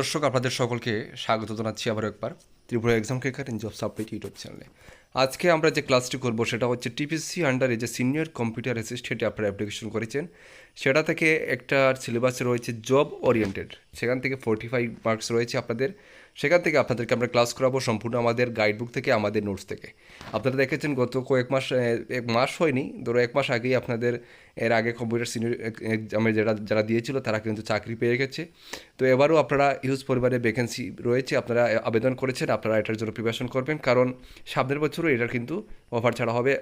দর্শক, আপনাদের সকলকে স্বাগত জানাচ্ছি আবার একবার Tripura exam cracker in job submit YouTube চ্যানেলে আজকে আমরা যে ক্লাসটি করব, সেটা হচ্ছে টিপিসি আন্ডারে যে সিনিয়র কম্পিউটার অ্যাসিস্ট্যান্টে আপনারা অ্যাপ্লিকেশন করেছেন, সেটা থেকে একটা সিলেবাসে রয়েছে জব ওরিয়েন্টেড সেখান থেকে ফোর্টি ফাইভ মার্কস রয়েছে আপনাদের। সেখান থেকে আপনাদেরকে আমরা ক্লাস করাবো সম্পূর্ণ আমাদের গাইডবুক থেকে, আমাদের নোটস থেকে। আপনারা দেখেছেন গত কয়েক মাস এক মাস হয়নি, ধরো এক মাস আগেই আপনাদের এর আগে কম্পিউটার সিনিয়র এক্সামে যারা যারা দিয়েছিল তারা কিন্তু চাকরি পেয়ে গেছে। তো এবারও আপনারা হিউজ পরিমাণে ভ্যাকেন্সি রয়েছে, আপনারা আবেদন করেছেন, আপনারা এটার জন্য প্রিপারেশন করবেন। কারণ সামনের বছরও এটার কিন্তু অফার ছাড়া হবে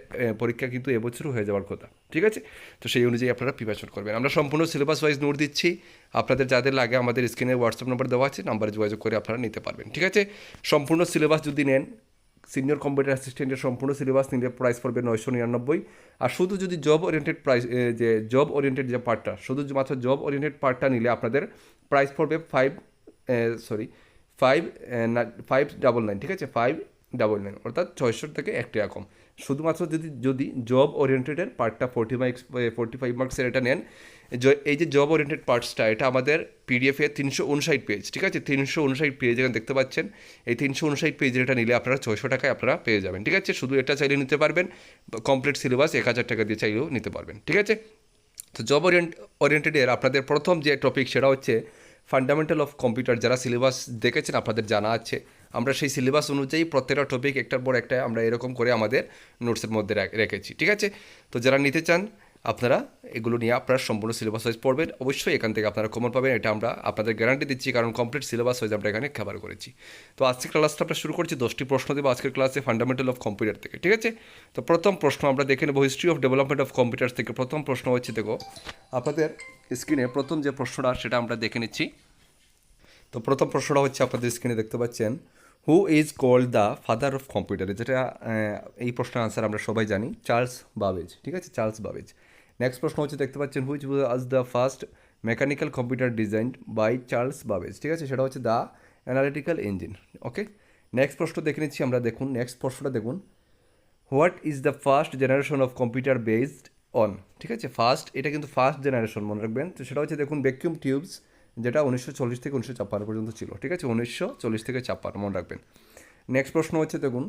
পরীক্ষা কিন্তু এবছরও হয়ে যাওয়ার কথা, ঠিক আছে? তো সেই অনুযায়ী আপনারা প্রিপারেশন করবেন। আমরা সম্পূর্ণ সিলেবাস ওয়াইজ নোট দিচ্ছি আপনাদের যাদের লাগে আমাদের স্ক্রিনে হোয়াটসঅ্যাপ নাম্বার দেওয়া আছে নাম্বারে যোগাযোগ করে আপনারা নিতে পারবেন, ঠিক আছে? সম্পূর্ণ সিলেবাস যদি নেন সিনিয়র কম্পিউটার অ্যাসিস্ট্যান্টের সম্পূর্ণ সিলেবাস নিলে প্রাইস পড়বে নয়শো নিরানব্বই। আর শুধু যদি জব ওরিয়েন্টেড প্রাইস যে জব ওরিয়েন্টেড যে পার্টটা শুধু মাত্র জব ওরিয়েন্টেড পার্টটা নিলে আপনাদের প্রাইস পড়বে five sorry five five double nine ঠিক আছে? ফাইভ ডাবল নাইন অর্থাৎ ছয়শো থেকে এক টাকা কম শুধুমাত্র যদি যদি জব ওরিয়েন্টেডের পার্টটা ফোর্টি মার্কস ফোর্টি ফাইভ মার্কসের এটা নেন এই যে জব ওরিয়েন্টেড পার্টসটা এটা আমাদের পিডিএফে তিনশো উনষাট পেজ ঠিক আছে? তিনশো উনষাট পেজ এখানে দেখতে পাচ্ছেন। এই তিনশো উনষাট পেজের এটা নিলে আপনারা ছয়শো টাকায় আপনারা পেয়ে যাবেন, ঠিক আছে? শুধু এটা চাইলে নিতে পারবেন কমপ্লিট সিলেবাস এক হাজার টাকা দিয়ে চাইলেও নিতে পারবেন, ঠিক আছে? তো জব ওরিয়েন্ট ওরিয়েন্টেডের আপনাদের প্রথম যে টপিক সেটা হচ্ছে ফান্ডামেন্টাল অফ কম্পিউটার যারা সিলেবাস দেখেছেন, আপনাদের জানা আছে। আমরা সেই সিলেবাস অনুযায়ী প্রত্যেকটা টপিক একটার পর একটা আমরা এরকম করে আমাদের নোটসের মধ্যে রেখেছি, ঠিক আছে? তো যারা নিতে চান, আপনারা এগুলো নিয়ে আপনারা সম্পূর্ণ সিলেবাস ওয়াইজ পড়বেন। অবশ্যই এখান থেকে আপনারা কমন পাবেন, এটা আমরা আপনাদের গ্যারান্টি দিচ্ছি, কারণ কমপ্লিট সিলেবাস ওয়াইজ আমরা এখানে খাবার করেছি। তো আজকের ক্লাসটা আমরা শুরু করছি, দশটি প্রশ্ন দেবো আজকের ক্লাসে ফান্ডামেন্টাল অফ কম্পিউটার থেকে, ঠিক আছে? তো প্রথম প্রশ্ন আমরা দেখে নেব history of development of computer থেকে। প্রথম প্রশ্ন হচ্ছে, দেখো, আপনাদের স্ক্রিনে প্রথম যে প্রশ্নটা, সেটা আমরা দেখে নিচ্ছি। তো প্রথম প্রশ্নটা হচ্ছে, আপনাদের স্ক্রিনে দেখতে পাচ্ছেন who is called the father of computer যেটা এই প্রশ্নের আনসার আমরা সবাই জানি। চার্লস বাবেজ, ঠিক আছে? চার্লস বাবেজ। নেক্সট প্রশ্ন হচ্ছে, দেখতে পাচ্ছেন which was the first mechanical computer design by Charles Babbage, ঠিক আছে? সেটা হচ্ছে the analytical engine okay next প্রশ্ন দেখে নিচ্ছি আমরা, দেখুন নেক্সট প্রশ্নটা দেখুন। What is the first generation of computer based on ঠিক আছে? ফার্স্ট এটা কিন্তু ফার্স্ট জেনারেশন মনে রাখবেন। তো সেটা হচ্ছে, দেখুন ভ্যাকিউম টিউবস যেটা উনিশশো চল্লিশ থেকে উনিশশো ছাপ্পান্ন পর্যন্ত ছিল, ঠিক আছে? উনিশশো চল্লিশ থেকে ছাপ্পান্ন, মনে রাখবেন। নেক্সট প্রশ্ন হচ্ছে, দেখুন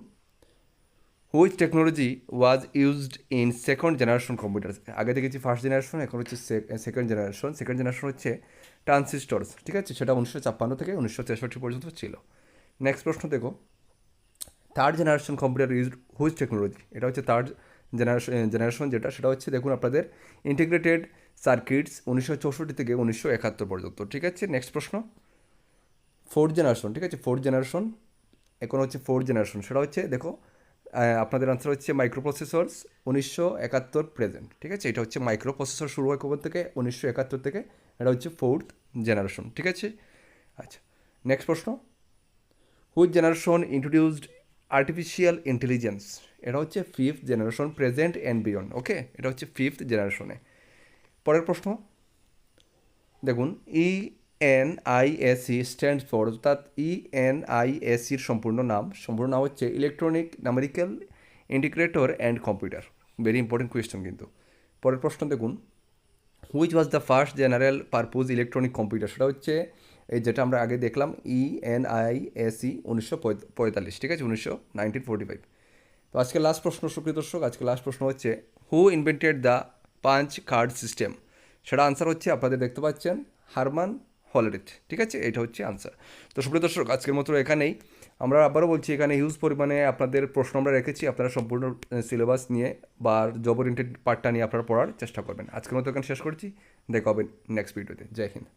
which technology was used in second generation computer আগে দেখেছি ফার্স্ট জেনারেশন এখন হচ্ছে সেকেন্ড জেনারেশন সেকেন্ড জেনারেশন হচ্ছে ট্রান্সিস্টরস ঠিক আছে? সেটা উনিশশো ছাপ্পান্ন থেকে উনিশশো তেষট্টি পর্যন্ত ছিল। নেক্সট প্রশ্ন, দেখো third generation computer use which technology এটা হচ্ছে থার্ড জেনারেশন জেনারেশন যেটা, সেটা হচ্ছে, দেখুন, আপনাদের ইন্টিগ্রেটেড সার্কিটস উনিশশো চৌষট্টি থেকে উনিশশো একাত্তর পর্যন্ত, ঠিক আছে? নেক্সট প্রশ্ন। ফোর্থ জেনারেশন ঠিক আছে? ফোর্থ জেনারেশন এখন হচ্ছে ফোর্থ জেনারেশন সেটা হচ্ছে, দেখো আপনাদের আনসার হচ্ছে মাইক্রো প্রসেসর্স উনিশশো একাত্তর প্রেজেন্ট ঠিক আছে? এটা হচ্ছে মাইক্রো প্রসেসর শুরু হয় কখন থেকে? উনিশশো একাত্তর থেকে, এটা হচ্ছে ফোর্থ জেনারেশন ঠিক আছে? আচ্ছা নেক্সট প্রশ্ন। Which generation introduced artificial intelligence এটা হচ্ছে fifth generation present and beyond okay এটা হচ্ছে ফিফথ জেনারেশনে পরের প্রশ্ন। দেখুন E N I S C stand for অর্থাৎ ই এন আই এস সির সম্পূর্ণ নাম। সম্পূর্ণ নাম হচ্ছে electronic numerical integrator and computer very important question কিন্তু। পরের প্রশ্ন দেখুন which was the first general purpose electronic computer সেটা হচ্ছে, এই যেটা আমরা আগে দেখলাম ই এন আই এস উনিশশো পঁয়তাল্লিশ, ঠিক আছে? উনিশশো নাইনটিন ফোর্টি ফাইভ তো আজকে লাস্ট প্রশ্ন, সুপ্রিয় দর্শক, আজকে লাস্ট প্রশ্ন হচ্ছে who invented the punch card system সেটা আনসার হচ্ছে আপনাদের দেখতে পাচ্ছেন হারমান হলরিথ। ঠিক আছে? এটা হচ্ছে আনসার তো সুপ্রিয় দর্শক, আজকের মতো এখানেই। আমরা আবারও বলছি, এখানে হিউজ পরিমাণে আপনাদের প্রশ্ন আমরা রেখেছি। আপনারা সম্পূর্ণ সিলেবাস নিয়ে বা জব ওরিয়েন্টেড পার্টটা নিয়ে আপনারা পড়ার চেষ্টা করবেন। আজকের মতো এখানে শেষ করছি। দেখাবেন নেক্সট ভিডিওতে জয় হিন্দ।